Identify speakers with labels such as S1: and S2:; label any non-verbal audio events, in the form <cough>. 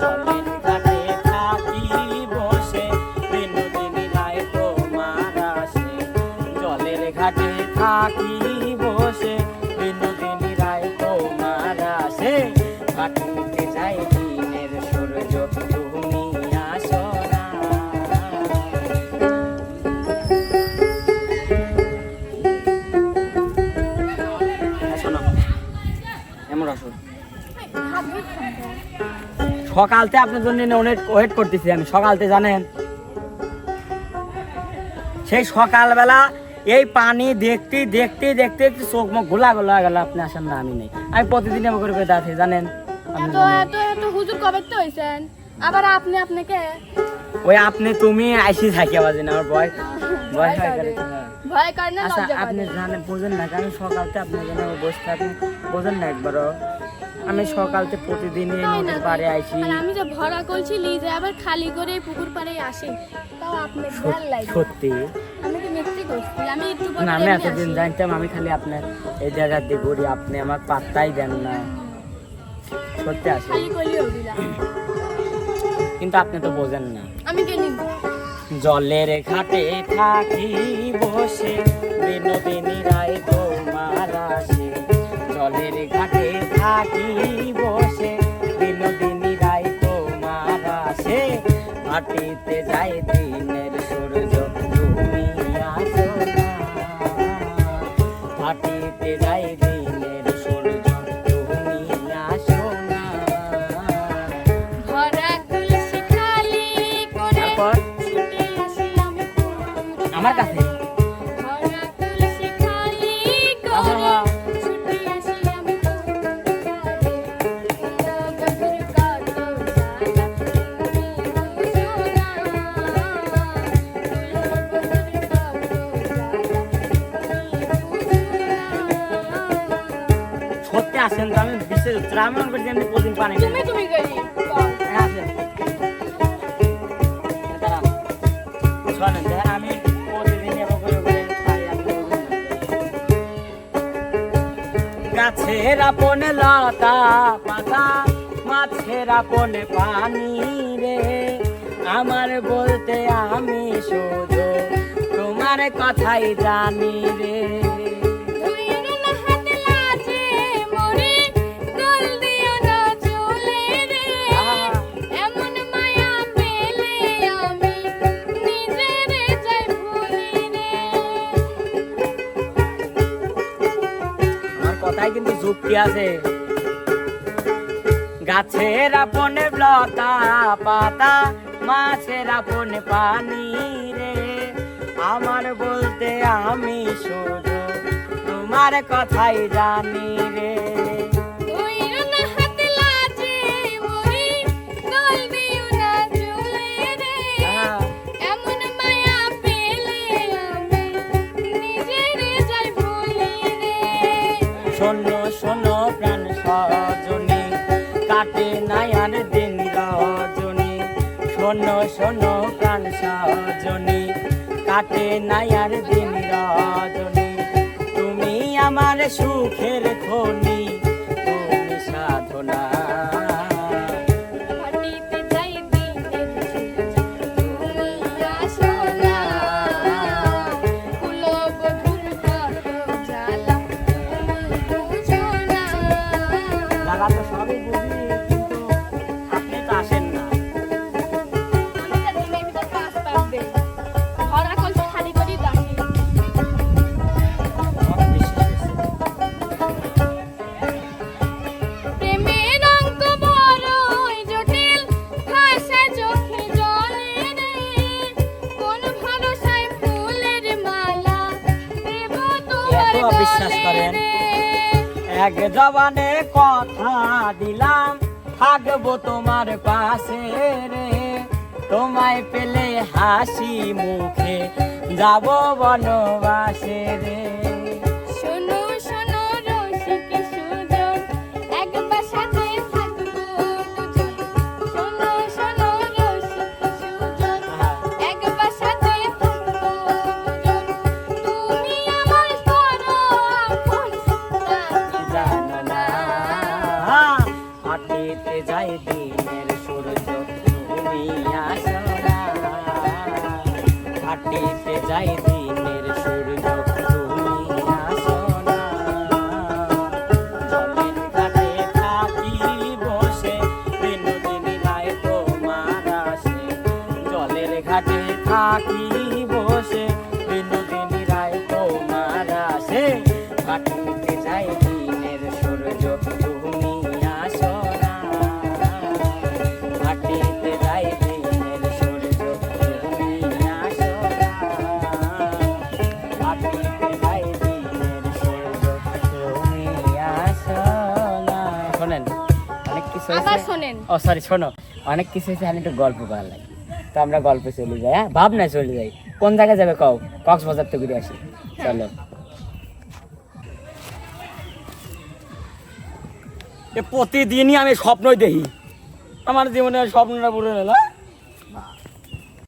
S1: জলের ঘাটে সকালতে আপনার জন্য অনেক ওয়েট করতেছি আমি সকালতে জানেন? সেই সকালবেলা এই পানি দেখতে দেখতে দেখতে দেখতে চোখ মুখ ঘোলা ঘোলা গেল আপনি আসেন না আমি নেই। আমি প্রতিদিন এমন করে করে দাঁড়াচ্ছি জানেন?
S2: হুজুর কবে তো হইছেন? আবার আপনি আপনাকে?
S1: ওই আপনি তুমি আইসি থাকি আবার আমার ভয় <laughs> ভয় করে।
S2: ভয় করে না
S1: আচ্ছা আপনি জানেন বোঝেন না আমি সকালতে আপনার জন্য বসে থাকি বোঝেন না একবারও। আমি সকালতে প্রতিদিনই নদীর পাড়ে আইসি
S2: আর আমি যে ভরা করছি লিজে আবার খালি করে পুকুর পাড়ে আসি। তাও আপনি ভালো লাগে।
S1: সত্যি।
S2: আমি তো মিথ্যে করছি আমি একটু
S1: না আমি এতদিন জানতাম আমি খালি আপনার এই জায়গা দিয়ে ঘুরি আপনি আমার পাত্তাই দেন না। সত্যি আসে।
S2: খালি করলেও দিলাম
S1: কিন্তু আপনি তো বোঝেন না।
S2: আমি কে নিব?
S1: জলের ঘাটে থাকি বসে বিনোদিনী রায় তোমার আসে। জলের ঘাটে থাকি বসে, বিনোদিনী রায় তোমার আসে। মাটিতে যাই দিনের সূর্য, তুমি আসো না। মাটিতে যাই আসেন তো আমি বিশেষ আমি মনে করছি আমি প্রতিদিন পানি।
S2: তুমি তুমি।
S1: হ্যাঁ, আসেন। শোনেন, আমি প্রতিদিন। গাছের আপন লতা পাতা মাছের আপন পানি রে আমার বলতে আমি শুধু তোমার কথাই জানি রে কথাই কিন্তু যুক্তি আছে। গাছের আপনে লতা, পাতা, মাছের আপনে পানি রে। আমার বলতে আমি শুধু তোমার কথাই জানি রে। শোনো শোনো প্রাণ সজনী। কাটে নাই আর দিন রজনী। শোনো শোনো প্রাণ সজনী। কাটে নাই আর দিন রজনী। তুমি আমার সুখের খনি, তুমি সাধনা অবিশ্বাস করেন? এক জবানে কথা দিলাম, থাকব তোমার পাশে রে তোমায় পেলে হাসি মুখে, যাব বনবাসে রে
S2: ডুবিতে যায় দিনের সূর্য তুমি
S1: আসরা ফাটিতে যায় দিনের সূর্য কাটে থাকি বসে, বিনোদিনী রায় তোমার আসে। জলের ঘাটে থাকি
S2: আবার শোনেন।
S1: ও সরি শোনো। অনেক কিছু হয়েছে আমি একটু গল্প করার লাগে। তো আমরা গল্পে চলে যাই হ্যাঁ? ভাব না চলে যাই। কোন জায়গায় যাবে কও? কক্সবাজার তো ঘুরে আসি। চলো। এ প্রতিদিনই আমি স্বপ্নই দেখি। আমার জীবনে স্বপ্নটা পুরো হলো